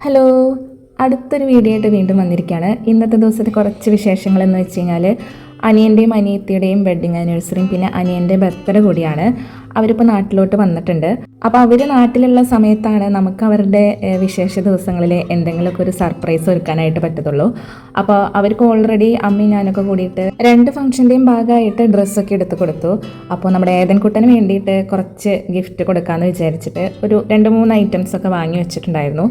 Hello അടുത്തൊരു video ആയിട്ട് വീണ്ടും വന്നിരിക്കുകയാണ്. ഇന്നത്തെ ദിവസത്തെ കുറച്ച് വിശേഷങ്ങൾ എന്ന് വെച്ച് കഴിഞ്ഞാൽ അനിയന്റെയും അനിയത്തിയുടെയും വെഡ്ഡിങ് ആനിവേഴ്സറിയും പിന്നെ അനിയന്റെ ബർത്ത്ഡേ കൂടിയാണ്. അവരിപ്പോൾ നാട്ടിലോട്ട് വന്നിട്ടുണ്ട്. അപ്പോൾ അവർ നാട്ടിലുള്ള സമയത്താണ് നമുക്ക് അവരുടെ വിശേഷ ദിവസങ്ങളിൽ എന്തെങ്കിലുമൊക്കെ ഒരു സർപ്രൈസ് ഒരുക്കാനായിട്ട് പറ്റത്തുള്ളൂ. അപ്പോൾ അവർക്ക് ഓൾറെഡി അമ്മയും ഞാനൊക്കെ കൂടിയിട്ട് രണ്ട് ഫംഗ്ഷന്റെയും ഭാഗമായിട്ട് ഡ്രസ്സൊക്കെ എടുത്ത് കൊടുത്തു. അപ്പോൾ നമ്മുടെ ഏതൻകുട്ടന് വേണ്ടിയിട്ട് കുറച്ച് ഗിഫ്റ്റ് കൊടുക്കാമെന്ന് വിചാരിച്ചിട്ട് ഒരു രണ്ട് മൂന്ന് ഐറ്റംസ് ഒക്കെ വാങ്ങി വെച്ചിട്ടുണ്ടായിരുന്നു.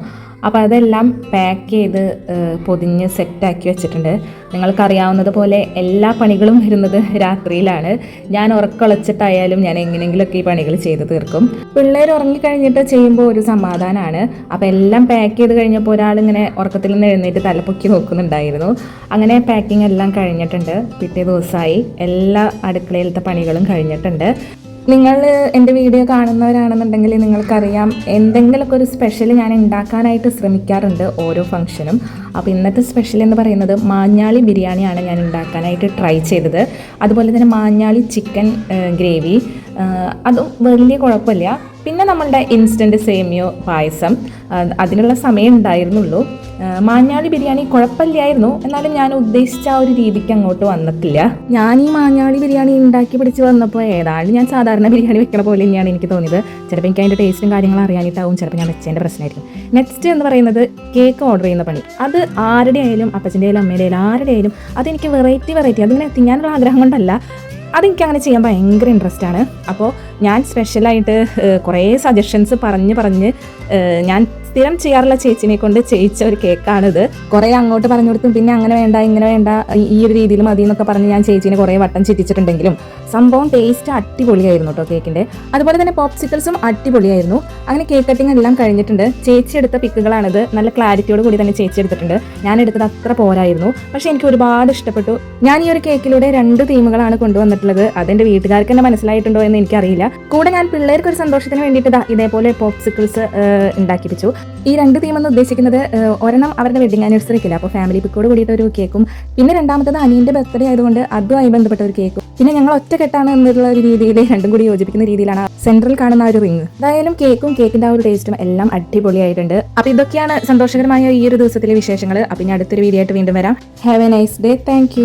അപ്പോൾ അതെല്ലാം പാക്ക് ചെയ്ത് പൊതിഞ്ഞ് സെറ്റാക്കി വെച്ചിട്ടുണ്ട്. നിങ്ങൾക്കറിയാവുന്നത് പോലെ എല്ലാ പണികളും വരുന്നത് രാത്രിയിലാണ്. ഞാൻ ഉറക്കളച്ചിട്ടായാലും ഞാൻ എങ്ങനെയെങ്കിലുമൊക്കെ ഈ പണികൾ ചെയ്ത് തീർക്കും. പിള്ളേർ ഉറങ്ങിക്കഴിഞ്ഞിട്ട് ചെയ്യുമ്പോൾ ഒരു സമാധാനമാണ് അപ്പോൾ എല്ലാം പാക്ക് ചെയ്ത് കഴിഞ്ഞപ്പോൾ ഒരാളിങ്ങനെ ഉറക്കത്തിൽ നിന്ന് എഴുന്നേറ്റ് തലപ്പൊക്കി നോക്കുന്നുണ്ടായിരുന്നു. അങ്ങനെ പാക്കിംഗ് എല്ലാം കഴിഞ്ഞിട്ടുണ്ട്. പിറ്റേ ദിവസമായി എല്ലാ അടുക്കളയിലത്തെ പണികളും കഴിഞ്ഞിട്ടുണ്ട്. നിങ്ങൾ എന്റെ വീഡിയോ കാണുന്നവരാണെന്നുണ്ടെങ്കിൽ നിങ്ങൾക്കറിയാം എന്തെങ്കിലുമൊക്കെ ഒരു സ്പെഷ്യൽ ഞാൻ ഉണ്ടാക്കാനായിട്ട് ശ്രമിക്കാറുണ്ട് ഓരോ ഫംഗ്ഷനും അപ്പോൾ ഇന്നത്തെ സ്പെഷ്യൽ എന്ന് പറയുന്നത് മാഞ്ഞാളി ബിരിയാണിയാണ് ഞാൻ ഉണ്ടാക്കാനായിട്ട് ട്രൈ ചെയ്തത്. അതുപോലെ തന്നെ മാഞ്ഞാളി ചിക്കൻ ഗ്രേവി അതും വലിയ കുഴപ്പമില്ല. പിന്നെ നമ്മളുടെ ഇൻസ്റ്റന്റ് സേമിയോ പായസം അതിനുള്ള സമയം ഉണ്ടായിരുന്നുള്ളൂ. മാഞ്ഞാളി ബിരിയാണി കുഴപ്പമില്ലായിരുന്നു. എന്നാലും ഞാൻ ഉദ്ദേശിച്ച ആ ഒരു രീതിക്ക് അങ്ങോട്ട് വന്നിട്ടില്ല. ഞാൻ ഈ മാഞ്ഞാളി ബിരിയാണി ഉണ്ടാക്കി പിടിച്ച് വന്നപ്പോൾ ഏതാണ്ട് ഞാൻ സാധാരണ ബിരിയാണി വെക്കണ പോലെ തന്നെയാണ് എനിക്ക് തോന്നിയത്. ചിലപ്പോൾ എനിക്ക് അതിന്റെ ടേസ്റ്റും കാര്യങ്ങളും അറിയാനിട്ടാവും ചിലപ്പോൾ ഞാൻ വെച്ചതിന്റെ പ്രശ്നമായിരിക്കും. നെക്സ്റ്റ് എന്ന് പറയുന്നത് കേക്ക് ഓർഡർ ചെയ്യുന്ന പണി. അത് ആരുടെ ആയാലും അപ്പച്ചന്റെ ആയാലും അമ്മയുടെ ആയാലും ആരുടെ ആയാലും അതെനിക്ക് വെറൈറ്റി വെറൈറ്റി അതിങ്ങനെ തിന്നാനുള്ള ആഗ്രഹം കൊണ്ടല്ല. അതെനിക്ക് അങ്ങനെ ചെയ്യാൻ ഭയങ്കര ഇൻട്രസ്റ്റ് ആണ്. അപ്പോൾ ഞാൻ സ്പെഷ്യലായിട്ട് കുറേ സജഷൻസ് പറഞ്ഞ് പറഞ്ഞ് ഞാൻ സ്ഥിരം ചെയ്യാറുള്ള ചേച്ചിനെ കൊണ്ട് ചെയ്യിച്ച ഒരു കേക്കാണിത്. കുറേ അങ്ങോട്ട് പറഞ്ഞു കൊടുത്തും പിന്നെ അങ്ങനെ വേണ്ട ഇങ്ങനെ വേണ്ട ഈ- ഒരു രീതിയിൽ മതി എന്നൊക്കെ പറഞ്ഞ് ഞാൻ ചേച്ചിനെ കുറേ വട്ടം ചിറ്റിച്ചിട്ടുണ്ടെങ്കിലും സംഭവം ടേസ്റ്റ് അടിപൊളിയായിരുന്നു കേട്ടോ കേക്കിന്റെ അതുപോലെ തന്നെ പോപ്സിക്കൽസും അടിപൊളിയായിരുന്നു. അങ്ങനെ കേക്ക് കട്ടിങ് എല്ലാം കഴിഞ്ഞിട്ടുണ്ട്. ചേച്ചി എടുത്ത പിക്കുകളാണിത് നല്ല ക്ലാരിറ്റിയോട് കൂടി തന്നെ ചേച്ചി എടുത്തിട്ടുണ്ട്. ഞാൻ എടുത്തത് അത്ര പോരായിരുന്നു. പക്ഷേ എനിക്ക് ഒരുപാട് ഇഷ്ടപ്പെട്ടു. ഞാൻ ഈ ഒരു കേക്കിലൂടെ രണ്ട് തീമുകളാണ് കൊണ്ടുവന്നിട്ടുള്ളത്. അതെന്റെ വീട്ടുകാർക്ക് തന്നെ മനസ്സിലായിട്ടുണ്ടോ എന്ന് എനിക്കറിയില്ല. കൂടെ ഞാൻ പിള്ളേർക്ക് ഒരു സന്തോഷത്തിന് വേണ്ടിയിട്ട് ഇതേപോലെ പോപ്സിക്കിൾസ് ഉണ്ടാക്കിപ്പിച്ചു. ഈ രണ്ട് തീം എന്ന് ഉദ്ദേശിക്കുന്നത് ഒരെണ്ണം അവരുടെ വെഡിങ് ആനിവേഴ്സറിക്കില്ല അപ്പോൾ ഫാമിലി പിക്കോട് കൂടിയിട്ട് ഒരു കേക്കും പിന്നെ രണ്ടാമത്തത് അനിയന്റെ ബർത്ത്ഡേ ആയതുകൊണ്ട് അതുമായി ബന്ധപ്പെട്ട ഒരു കേക്കും പിന്നെ ഞങ്ങൾ ഒറ്റക്കെട്ടാണ് എന്നുള്ള ഒരു രീതിയിൽ രണ്ടും കൂടി യോജിപ്പിക്കുന്ന രീതിയിലാണ് സെൻട്രൽ കാണുന്ന ഒരു റിങ് എന്തായാലും കേക്കും കേക്കിന്റെ ആ ഒരു ടേസ്റ്റും എല്ലാം അടിപൊളിയായിട്ടുണ്ട്. അപ്പോൾ ഇതൊക്കെയാണ് സന്തോഷകരമായ ഈ ഒരു ദിവസത്തിലെ വിശേഷങ്ങൾ അപ്പൊ ഇനി അടുത്തൊരു വീഡിയോ ആയിട്ട് വീണ്ടും വരാം. Have a nice day thank